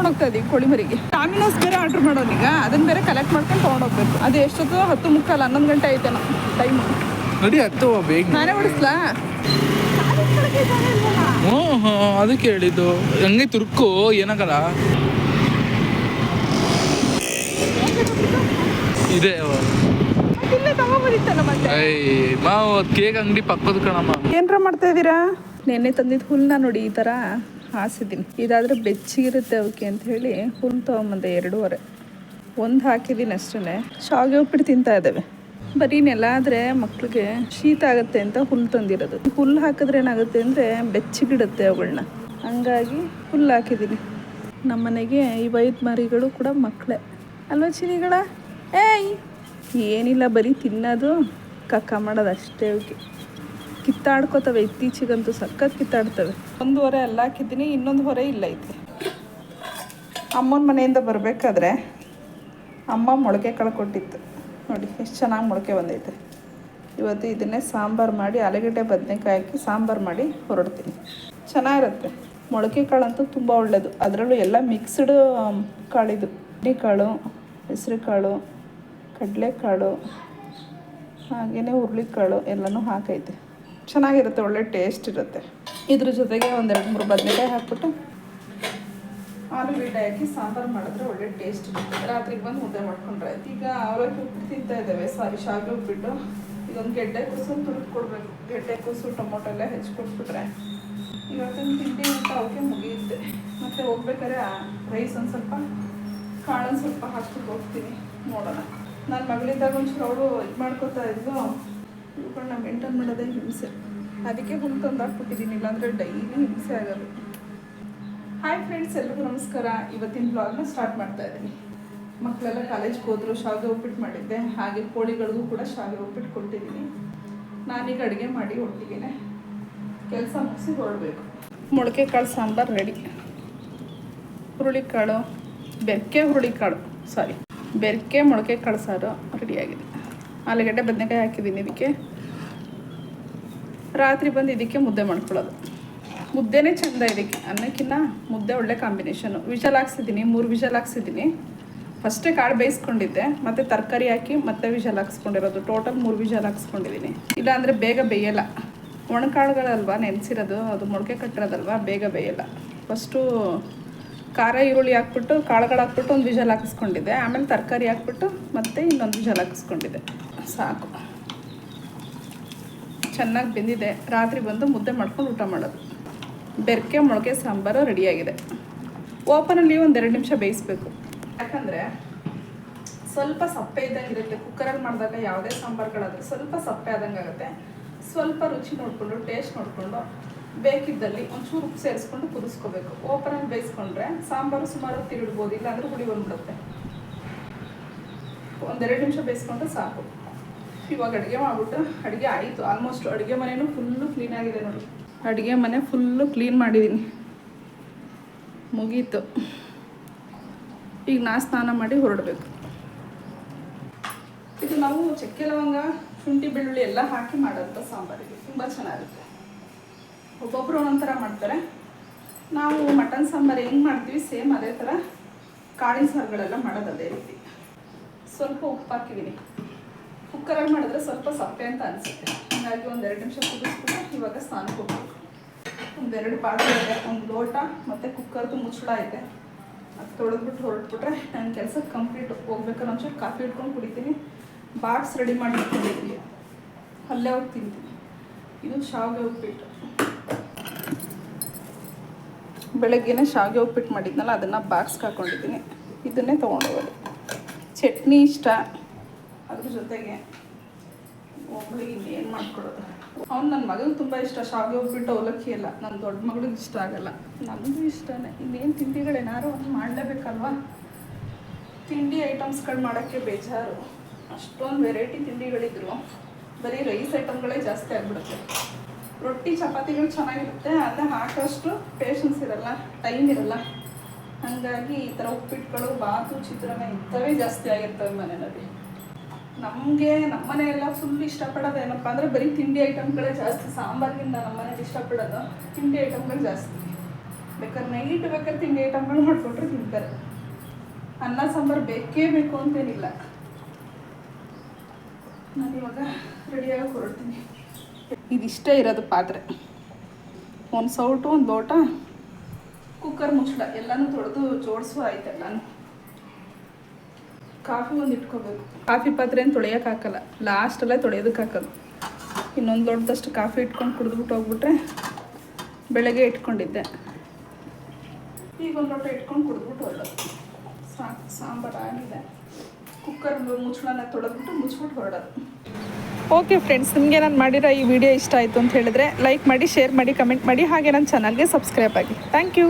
ತೊಗೊಂಡೋಗ್ತಾ ಇದೀವಿ ಕೋಳಿಮರಿಗೆ. ಡಾಮಿನೋಸ್ ಬೇರೆ ಆರ್ಡರ್ ಮಾಡೋನೀಗ ಅದನ್ನ ಬೇರೆ ಕಲೆಕ್ಟ್ ಮಾಡ್ಕೊಂಡು ತೊಗೊಂಡೋಗ್ಬೇಕು. ಅದು ಎಷ್ಟೊತ್ತು ಹತ್ತು ಮುಕ್ಕಾಲ ಹನ್ನೊಂದು ಗಂಟೆ ಐತೇನೋ ಟೈಮ್ ನೋಡಿ ಹತ್ತು ಬೇಗ. ನಾನೇ ಓಡಿಸ್ಲಾ? ಹ್ಞೂ ಹ್ಞೂ ಅದಕ್ಕೆ ಹೇಳಿದ್ದು. ಹಂಗೆ ತುರ್ಕು ಏನಾಗಲ್ಲ ಇದೆ. ಮಾವು ಕೇಕ್ ಅಂಗಡಿ ಪಕ್ಕದ ಕಣಮ್ಮ. ಏನ್ರ ಮಾಡ್ತಾ ಇದೀರಾ? ನೆನ್ನೆ ತಂದಿದ್ ಹುಲ್ನ ನೋಡಿ ಈ ಥರ ಹಾಸಿದ್ದೀನಿ. ಇದಾದರೆ ಬೆಚ್ಚಿಗಿರುತ್ತೆ ಅವಕ್ಕೆ ಅಂತ ಹೇಳಿ ಹುಲ್ಲು ತೊಗೊಂಬಂದೆ ಎರಡೂವರೆ ಒಂದು ಹಾಕಿದ್ದೀನಿ ಅಷ್ಟೇ ಶಾವಿಗೆ ಉಪ್ಪಿಟ್ಟು ತಿಂತಾ ಇದ್ದಾವೆ. ಬರೀ ನೆಲ ಆದರೆ ಮಕ್ಕಳಿಗೆ ಶೀತ ಆಗುತ್ತೆ ಅಂತ ಹುಲ್ಲು ತಂದಿರೋದು. ಹುಲ್ಲು ಹಾಕಿದ್ರೆ ಏನಾಗುತ್ತೆ ಅಂದರೆ ಬೆಚ್ಚಿಗಿಡುತ್ತೆ ಅವುಗಳನ್ನ ಹಂಗಾಗಿ ಹುಲ್ಲು ಹಾಕಿದ್ದೀನಿ. ನಮ್ಮನೆಗೆ ಈ ವೈದ್ ಮರಿಗಳು ಕೂಡ ಮಕ್ಕಳೇ ಅಲ್ವಾ ಚಿನಿಗಳ? ಏಯ್! ಏನಿಲ್ಲ, ಬರೀ ತಿನ್ನೋದು, ಕಕ್ಕ ಮಾಡೋದು ಅಷ್ಟೇ ಅವಕ್ಕೆ. ಕಿತ್ತಾಡ್ಕೋತವೆ, ಇತ್ತೀಚೆಗಂತೂ ಸಖತ್ ಕಿತ್ತಾಡ್ತವೆ. ಒಂದು ಹೊರೆ ಎಲ್ಲ ಹಾಕಿದ್ದೀನಿ, ಇನ್ನೊಂದು ಹೊರೆ ಇಲ್ಲ ಐತೆ. ಅಮ್ಮನ ಮನೆಯಿಂದ ಬರಬೇಕಾದ್ರೆ ಅಮ್ಮ ಮೊಳಕೆ ಕಾಳು ಕೊಟ್ಟಿತ್ತು ನೋಡಿ, ಎಷ್ಟು ಚೆನ್ನಾಗಿ ಮೊಳಕೆ ಬಂದೈತೆ. ಇವತ್ತು ಇದನ್ನೇ ಸಾಂಬಾರು ಮಾಡಿ, ಆಲೂಗಡ್ಡೆ ಬದನೆಕಾಯಿ ಹಾಕಿ ಸಾಂಬಾರು ಮಾಡಿ ಹೊರಡ್ತೀನಿ. ಚೆನ್ನಾಗಿರುತ್ತೆ. ಮೊಳಕೆ ಕಾಳಂತೂ ತುಂಬ ಒಳ್ಳೆಯದು ಅದರಲ್ಲೂ ಎಲ್ಲ ಮಿಕ್ಸ್ಡ್ ಕಾಳಿದು. ಕಾಳು, ಹೆಸರು ಕಾಳು ಕಡಲೆಕಾಳು ಹಾಗೆಯೇ ಹುರುಳಿಕಾಳು ಎಲ್ಲನೂ ಹಾಕೈತೆ. ಚೆನ್ನಾಗಿರುತ್ತೆ, ಒಳ್ಳೆ ಟೇಸ್ಟ್ ಇರುತ್ತೆ. ಇದ್ರ ಜೊತೆಗೆ ಒಂದೆರಡು ಮೂರು ಬದನೆಕಾಯಿ ಹಾಕ್ಬಿಟ್ಟು ಆಲೂಗಡ್ಡೆ ಹಾಕಿ ಸಾಂಬಾರು ಮಾಡಿದ್ರೆ ಒಳ್ಳೆ ಟೇಸ್ಟ್ ಇರುತ್ತೆ. ರಾತ್ರಿಗೆ ಬಂದು ಮುದ್ದೆ ಮಾಡ್ಕೊಂಡ್ರೆ ಈಗ ಅವಲಕ್ಕಿ ಉಪ್ಪಿಟ್ಟು ತಿಂತಾ ಇದ್ದಾವೆ. ಸಾರಿ, ಶಾವಿಗೆ ಉಪ್ಪಿಟ್ಟು ಇದೊಂದು ಗೆಡ್ಡೆ ಕೂಸು ತುರಿದು ಕೊಡಬೇಕು. ಗೆಡ್ಡೆ ಕೂಸು, ಟೊಮೊಟೊ ಎಲ್ಲ ಹೆಚ್ಚಿಕೊಟ್ಬಿಟ್ರೆ ಇವತ್ತಿನ ತಿಂಡಿ ಅಂತ ಅವಕ್ಕೆ ಮುಗಿಯುತ್ತೆ. ಮತ್ತು ಹೋಗ್ಬೇಕಾದ್ರೆ ರೈಸ್ ಒಂದು ಸ್ವಲ್ಪ, ಕಾಳನ್ನು ಸ್ವಲ್ಪ ಹಾಕ್ಬಿಟ್ಟು ಹೋಗ್ತೀನಿ. ನೋಡೋಣ. ನನ್ನ ಮಗಳಿದ್ದಾಗ ಒಂಚೂರು ಅವಳು ಇದು ಮಾಡ್ಕೋತಾ ಇದ್ಲು. ಇವುಗಳನ್ನ ಮೇಂಟೈನ್ ಮಾಡೋದೇ ಹಿಂಸೆ. ಅದಕ್ಕೆ ಹುಲ್ಲು ತಂದು ಹಾಕ್ಬಿಟ್ಟಿದ್ದೀನಿ ಇಲ್ಲಾಂದರೆ ಡೈಲಿ ಹಿಂಸೆ ಆಗೋದು. ಹಾಯ್ ಫ್ರೆಂಡ್ಸ್ ಎಲ್ರಿಗೂ ನಮಸ್ಕಾರ. ಇವತ್ತಿನ ಬ್ಲಾಗ್ನ ಸ್ಟಾರ್ಟ್ ಮಾಡ್ತಾ ಇದ್ದೀನಿ. ಮಕ್ಕಳೆಲ್ಲ ಕಾಲೇಜ್ಗೆ ಹೋದ್ರು ಶಾವಿಗೆ ಉಪ್ಪಿಟ್ಟು ಮಾಡಿದ್ದೆ. ಹಾಗೆ ಕೋಳಿಗಳಿಗೂ ಕೂಡ ಶಾವಿಗೆ ಉಪ್ಪಿಟ್ಟು ಕೊಟ್ಟಿದ್ದೀನಿ ನಾನೀಗ ಅಡುಗೆ ಮಾಡಿ ಒಟ್ಟಿಗೆ ಕೆಲಸ ಮುಗಿಸಿ ಹೊರಡಬೇಕು. ಮೊಳಕೆ ಕಾಳು ಸಾಂಬಾರು ರೆಡಿ ಹುರುಳಿಕಾಳು, ಬೆರಕೆ ಹುರುಳಿಕಾಳು ಸಾರಿ ಬೆರಕೆ ಮೊಳಕೆ ಕಾಳು ಸಾರು ರೆಡಿಯಾಗಿದೆ ಆಲೂಗಡ್ಡೆ, ಬದನೆಕಾಯಿ ಹಾಕಿದ್ದೀನಿ ಇದಕ್ಕೆ. ರಾತ್ರಿ ಬಂದು ಇದಕ್ಕೆ ಮುದ್ದೆ ಮಾಡ್ಕೊಳ್ಳೋದು. ಮುದ್ದೆನೇ ಚೆಂದ ಇದಕ್ಕೆ. ಅನ್ನಕ್ಕಿಂತ ಮುದ್ದೆ ಒಳ್ಳೆ ಕಾಂಬಿನೇಷನು. ವಿಷಲ್ ಹಾಕ್ಸಿದ್ದೀನಿ, ಮೂರು ವಿಷಲ್ ಹಾಕ್ಸಿದ್ದೀನಿ. ಫಸ್ಟೇ ಕಾಳು ಬೇಯಿಸ್ಕೊಂಡಿದ್ದೆ, ಮತ್ತು ತರಕಾರಿ ಹಾಕಿ ಮತ್ತೆ ವಿಷಲ್ ಹಾಕ್ಸ್ಕೊಂಡಿರೋದು. ಟೋಟಲ್ ಮೂರು ವಿಷಲ್ ಹಾಕ್ಸ್ಕೊಂಡಿದ್ದೀನಿ. ಇಲ್ಲಾಂದರೆ ಬೇಗ ಬೇಯಲ್ಲ. ಒಣಕಾಳುಗಳಲ್ವಾ, ನೆನೆಸಿರೋದು, ಅದು ಮೊಳಕೆ ಕಟ್ಟಿರೋದಲ್ವಾ, ಬೇಗ ಬೇಯಲ್ಲ. ಫಸ್ಟು ಖಾರ, ಈರುಳ್ಳಿ ಹಾಕ್ಬಿಟ್ಟು, ಕಾಳುಗಳು ಹಾಕ್ಬಿಟ್ಟು ಒಂದು ವಿಷಲ್ ಹಾಕಿಸ್ಕೊಂಡಿದ್ದೆ. ಆಮೇಲೆ ತರಕಾರಿ ಹಾಕ್ಬಿಟ್ಟು ಮತ್ತೆ ಇನ್ನೊಂದು ವಿಷಲ್ ಹಾಕಿಸ್ಕೊಂಡಿದ್ದೆ. ಸಾಕು. ಚೆನ್ನಾಗಿ ಬೆಂದಿದೆ. ರಾತ್ರಿ ಬಂದು ಮುದ್ದೆ ಮಾಡ್ಕೊಂಡು ಊಟ ಮಾಡೋದು. ಬೆರಕೆ, ಮೊಳಕೆ, ಸಾಂಬಾರು ರೆಡಿಯಾಗಿದೆ. ಓಪನಲ್ಲಿ ಒಂದೆರಡು ನಿಮಿಷ ಬೇಯಿಸ್ಬೇಕು. ಯಾಕಂದರೆ ಸ್ವಲ್ಪ ಸಪ್ಪೆ ಇದ್ದಂಗೆ ಇರುತ್ತೆ. ಕುಕ್ಕರಲ್ಲಿ ಮಾಡಿದಾಗ ಯಾವುದೇ ಸಾಂಬಾರುಗಳಾದರೆ ಸ್ವಲ್ಪ ಸಪ್ಪೆ ಆದಂಗೆ ಆಗುತ್ತೆ. ಸ್ವಲ್ಪ ರುಚಿ ನೋಡಿಕೊಂಡು ಟೇಸ್ಟ್ ನೋಡಿಕೊಂಡು ಬೇಕಿದ್ದಲ್ಲಿ ಒಂಚೂರು ಉಪ್ಪು ಸೇರಿಸ್ಕೊಂಡು ಕುದಿಸ್ಕೋಬೇಕು. ಓಪನಲ್ಲಿ ಬೇಯಿಸ್ಕೊಂಡ್ರೆ ಸಾಂಬಾರು ಸುಮಾರು ಹೊತ್ತು ಇಡ್ಬೋದು ಇಲ್ಲಾಂದ್ರೆ ಹುಳಿ ಬಂದ್ಬಿಡುತ್ತೆ. ಒಂದೆರಡು ನಿಮಿಷ ಬೇಯಿಸ್ಕೊಂಡ್ರೆ ಸಾಕು. ಇವಾಗ ಅಡುಗೆ ಮಾಡಿಬಿಟ್ಟು ಅಡುಗೆ ಆಯಿತು. ಆಲ್ಮೋಸ್ಟ್ ಅಡುಗೆ ಮನೆಯೂ ಫುಲ್ಲು ಕ್ಲೀನ್ ಆಗಿದೆ ನೋಡಿ. ಅಡುಗೆ ಮನೆ ಫುಲ್ಲು ಕ್ಲೀನ್ ಮಾಡಿದ್ದೀನಿ ಮುಗೀತು. ಈಗ ನಾ ಸ್ನಾನ ಮಾಡಿ ಹೊರಡಬೇಕು. ಇದು ನಾವು ಚಕ್ಕೆ ಲವಂಗ, ಶುಂಠಿ ಬೆಳ್ಳುಳ್ಳಿ ಎಲ್ಲ ಹಾಕಿ ಮಾಡೋಂಥ ಸಾಂಬಾರಿಗೆ ತುಂಬ ಚೆನ್ನಾಗಿರುತ್ತೆ. ಒಬ್ಬೊಬ್ಬರು ಒಂದೊಂಥರ ಮಾಡ್ತಾರೆ. ನಾವು ಮಟನ್ ಸಾಂಬಾರು ಹೆಂಗೆ ಮಾಡ್ತೀವಿ ಸೇಮ್ ಅದೇ ಥರ ಕಾಳಿನ ಸಾರುಗಳೆಲ್ಲ ಮಾಡೋದು ಅದೇ ರೀತಿ. ಸ್ವಲ್ಪ ಉಪ್ಪು ಹಾಕಿದ್ದೀನಿ ಕುಕ್ಕರಲ್ಲಿ ಮಾಡಿದ್ರೆ ಸ್ವಲ್ಪ ಸಪ್ಪೆ ಅಂತ ಅನಿಸುತ್ತೆ. ಹಾಗಾಗಿ ಒಂದೆರಡು ನಿಮಿಷ ಕುದಿಸ್ಬಿಟ್ಟು ಇವಾಗ ಸ್ನಾನಕ್ಕೆ ಹೋಗ್ಬೇಕು. ಒಂದೆರಡು ಪಾತ್ರೆ ಇದೆ ಒಂದು ಲೋಟ ಮತ್ತು ಕುಕ್ಕರ್ದು ಮುಚ್ಚಳ ಇದೆ ಅದು ತೊಳೆದ್ಬಿಟ್ಟು ಹೊರಟ್ಬಿಟ್ರೆ ನನ್ನ ಕೆಲಸ ಕಂಪ್ಲೀಟ್ ಹೋಗ್ಬೇಕಾದ್ರೆ ಒಂಚೂರು ಕಾಫಿ ಇಟ್ಕೊಂಡು ಕುಡಿತೀನಿ. ಬಾಕ್ಸ್ ರೆಡಿ ಮಾಡಿ ಇಟ್ಕೊಂಡಿದ್ದೀನಿ ಅಲ್ಲೇ ಹೋಗಿ ತಿಂತೀನಿ. ಇದು ಶಾವಿಗೆ ಉಪ್ಪಿಟ್ಟು. ಬೆಳಗ್ಗೆನೇ ಶಾವಿಗೆ ಉಪ್ಪಿಟ್ಟು ಮಾಡಿದ್ನಲ್ಲ, ಅದನ್ನು ಬಾಕ್ಸ್ಗೆ ಹಾಕ್ಕೊಂಡಿದ್ದೀನಿ ಇದನ್ನೇ ತೊಗೊಂಡೋಗೋದು. ಚಟ್ನಿ ಇಷ್ಟ. ಅದ್ರ ಜೊತೆಗೆ ಒಬ್ಬಳಿಗೆ ಇನ್ನೇನು ಮಾಡ್ಕೊಡೋದು? ಅವ್ನು ನನ್ನ ಮಗನಿಗೆ ತುಂಬ ಇಷ್ಟ. ಶಾವಿಗೆ ಉಪ್ಪಿಟ್ಟು ಅವಲಕ್ಕಿ ಎಲ್ಲ. ನನ್ನ ದೊಡ್ಡ ಮಗಳಿಗೆ ಇಷ್ಟ ಆಗಲ್ಲ. ನನಗೂ ಇಷ್ಟನೇ. ಇನ್ನೇನು ತಿಂಡಿಗಳೇನಾರು ಒಂದು ಮಾಡಲೇಬೇಕಲ್ವಾ? ತಿಂಡಿ ಐಟಮ್ಸ್ಗಳು ಮಾಡೋಕ್ಕೆ ಬೇಜಾರು. ಅಷ್ಟೊಂದು ವೆರೈಟಿ ತಿಂಡಿಗಳಿದ್ರು. ಬರೀ ರೈಸ್ ಐಟಮ್ಗಳೇ ಜಾಸ್ತಿ ಆಗಿಬಿಡುತ್ತೆ. ರೊಟ್ಟಿ, ಚಪಾತಿಗಳು ಚೆನ್ನಾಗಿರುತ್ತೆ. ಆದರೆ ಹಾಕೋಷ್ಟು ಪೇಷನ್ಸ್ ಇರಲ್ಲ ಟೈಮ್ ಇರಲ್ಲ. ಹಾಗಾಗಿ ಈ ಥರ ಉಪ್ಪಿಟ್ಟುಗಳು ಬಾತು, ಚಿತ್ರಾನ್ನ ಇಂಥವೇ ಜಾಸ್ತಿ ಆಗಿರ್ತವೆ ಮನೆಯಲ್ಲಿ. ನಮಗೆ ನಮ್ಮನೆ ಎಲ್ಲ ಫುಲ್ ಇಷ್ಟಪಡೋದು ಏನಪ್ಪ ಅಂದರೆ ಬರೀ ತಿಂಡಿ ಐಟಮ್ಗಳೇ ಜಾಸ್ತಿ. ಸಾಂಬಾರಿಗಿಂತ ನಮ್ಮನೇಲಿ ಇಷ್ಟಪಡೋದು ತಿಂಡಿ ಐಟಮ್ಗಳು ಜಾಸ್ತಿ. ಬೇಕಾದ್ರೆ ನೈಟ್ ಬೇಕಾದ್ರೆ ತಿಂಡಿ ಐಟಮ್ಗಳು ಮಾಡಿಕೊಟ್ರೆ ತಿಂತಾರೆ. ಅನ್ನ, ಸಾಂಬಾರು ಬೇಕೇ ಬೇಕು ಅಂತೇನಿಲ್ಲ. ನಾನು ಇವಾಗ ರೆಡಿಯಾಗಿ ಹೊರಡ್ತೀನಿ. ಇದಿಷ್ಟೇ ಇರೋದು ಪಾತ್ರೆ. ಒಂದು ಸೌಟು, ಒಂದು ಲೋಟ ಕುಕ್ಕರ್ ಮುಚ್ಚಳ. ಎಲ್ಲನೂ ತೊಳೆದು ಜೋಡಿಸುವ ಆಯ್ತೆಲ್ಲಾನು ಕಾಫಿ ಒಂದು ಕಾಫಿ ಪಾತ್ರೆ ಏನು ತೊಳೆಯೋಕ್ಕಾಗಲ್ಲ ಲಾಸ್ಟಲ್ಲೇ ತೊಳೆಯೋದಕ್ಕೆ ಇನ್ನೊಂದು ದೊಡ್ಡದಷ್ಟು ಕಾಫಿ ಇಟ್ಕೊಂಡು ಕುಡಿದ್ಬಿಟ್ಟು ಹೋಗ್ಬಿಟ್ರೆ ಬೆಳಗ್ಗೆ ಇಟ್ಕೊಂಡಿದ್ದೆ. ಈಗ ಒಂದು ಲೋಟ ಇಟ್ಕೊಂಡು ಕುಡಿದ್ಬಿಟ್ಟು ಹೊರಡೋದು. ಸಾಕು ಸಾಂಬಾರು ಆಗಿದೆ. ಕುಕ್ಕರ್ ಮುಚ್ಚಳನ ತೊಳೆದ್ಬಿಟ್ಟು ಮುಚ್ಬಿಟ್ಟು ಹೊರಡೋದು. ಓಕೆ ಫ್ರೆಂಡ್ಸ್ ನಿಮಗೆ ನಾನು ಮಾಡಿರೋ ಈ ವಿಡಿಯೋ ಇಷ್ಟ ಆಯಿತು ಅಂತ ಹೇಳಿದ್ರೆ ಲೈಕ್ ಮಾಡಿ ಶೇರ್ ಮಾಡಿ ಕಮೆಂಟ್ ಮಾಡಿ, ಹಾಗೆ ನನ್ನ ಚಾನಲ್ಗೆ ಸಬ್ಸ್ಕ್ರೈಬ್ ಆಗಿ. Thank you